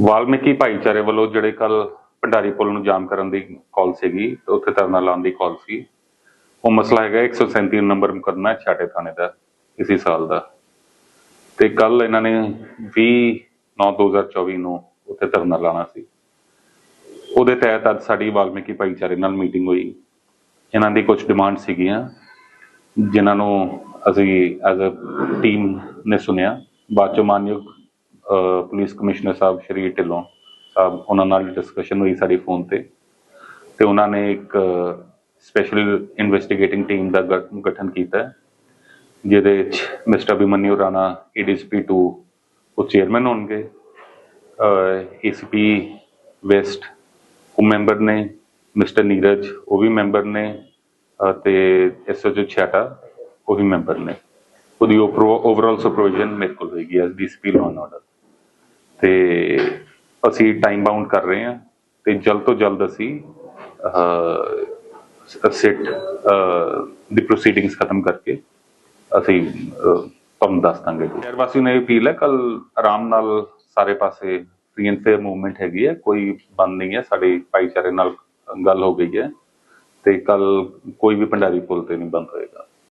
ਵਾਲਮੀਕੀ ਭਾਈਚਾਰੇ ਵੱਲੋਂ ਜਿਹੜੇ ਕੱਲ ਭੰਡਾਰੀ ਪੁਲ ਨੂੰ ਜਾਮ ਕਰਨ ਦੀ ਕਾਲ ਸੀਗੀ ਉੱਥੇ ਧਰਨਾ ਲਾਉਣ ਦੀ ਕਾਲ ਸੀ। ਉਹ ਮਸਲਾ ਹੈਗਾ 137 ਨੰਬਰ ਮੁਕੱਦਮਾ ਛਾਟੇ ਥਾਣੇ ਦਾ, ਇਸੇ ਸਾਲ ਦਾ। ਤੇ ਕੱਲ ਇਹਨਾਂ ਨੇ 20 9 2024 ਨੂੰ ਉੱਥੇ ਧਰਨਾ ਲਾਣਾ ਸੀ। ਉਹਦੇ ਤਹਿਤ ਅੱਜ ਸਾਡੀ ਵਾਲਮੀਕੀ ਭਾਈਚਾਰੇ ਨਾਲ ਮੀਟਿੰਗ ਹੋਈ। ਇਹਨਾਂ ਦੀ ਕੁਝ ਡਿਮਾਂਡ ਸੀਗੀਆਂ, ਜਿਨ੍ਹਾਂ ਨੂੰ ਅਸੀਂ ਐਜ਼ ਅ ਟੀਮ ਨੇ ਸੁਣਿਆ। ਬਾਅਦ ਚੋਂ ਮਾਨਯੋਗ ਪੁਲਿਸ ਕਮਿਸ਼ਨਰ ਸਾਹਿਬ ਸ਼੍ਰੀ ਢਿੱਲੋਂ ਸਾਹਿਬ, ਉਹਨਾਂ ਨਾਲ ਡਿਸਕਸ਼ਨ ਹੋਈ ਸਾਡੀ ਫੋਨ ਤੇ। ਤੇ ਉਹਨਾਂ ਨੇ ਇੱਕ ਸਪੈਸ਼ਲ ਇਨਵੈਸਟੀਗੇਟਿੰਗ ਟੀਮ ਦਾ ਗਠਨ ਕੀਤਾ ਜਿਹਦੇ ਵਿੱਚ ਮਿਸਟਰ ਅਭਿਮਨਿਊ ਰਾਣਾ ਏਡੀਸੀਪੀ 2 ਉਹ ਚੇਅਰਮੈਨ ਹੋਣਗੇ। ਏਸੀਪੀ ਵੈਸਟ ਉਹ ਮੈਂਬਰ ਨੇ। ਮਿਸਟਰ ਨੀਰਜ ਉਹ ਵੀ ਮੈਂਬਰ ਨੇ। ਅਹ, ਤੇ ਐਸਓਜੀ ਛਾਟਾ ਉਹ ਵੀ ਮੈਂਬਰ ਨੇ। ਉਹਦੀ ਓਵਰਆਲ ਸੁਪਰਵਿਜ਼ਨ ਮੇਰੇ ਕੋਲ ਹੋਏਗੀ S DCP law and order ਤੇ ਅਸੀਂ ਟਾਈਮ ਬਾਉਂਡ ਕਰ ਰਹੇ ਹਾਂ ਤੇ ਜਲਦ ਤੋਂ ਜਲਦ ਅਸੀਂ ਸਿਟ ਦੀ ਪ੍ਰੋਸੀਡਿੰਗਸ ਖਤਮ ਕਰਕੇ ਅਸੀਂ ਤੁਹਾਨੂੰ ਦੱਸ ਦਾਂਗੇ। ਸ਼ਹਿਰ ਵਾਸੀ ਨੇ ਅਪੀਲ ਹੈ ਕੱਲ ਆਰਾਮ ਨਾਲ ਸਾਰੇ ਪਾਸੇ ਫ੍ਰੀ ਐਂਡ ਫੇਅਰ ਮੂਵਮੈਂਟ ਹੈਗੀ ਹੈ, ਕੋਈ ਬੰਦ ਨਹੀਂ ਹੈ, ਸਾਡੇ ਭਾਈਚਾਰੇ ਨਾਲ ਗੱਲ ਹੋ ਗਈ ਹੈ ਤੇ ਕੱਲ ਕੋਈ ਵੀ ਭੰਡਾਰੀ ਪੁਲ ਤੇ ਨਹੀਂ ਬੰਦ ਹੋਏਗਾ।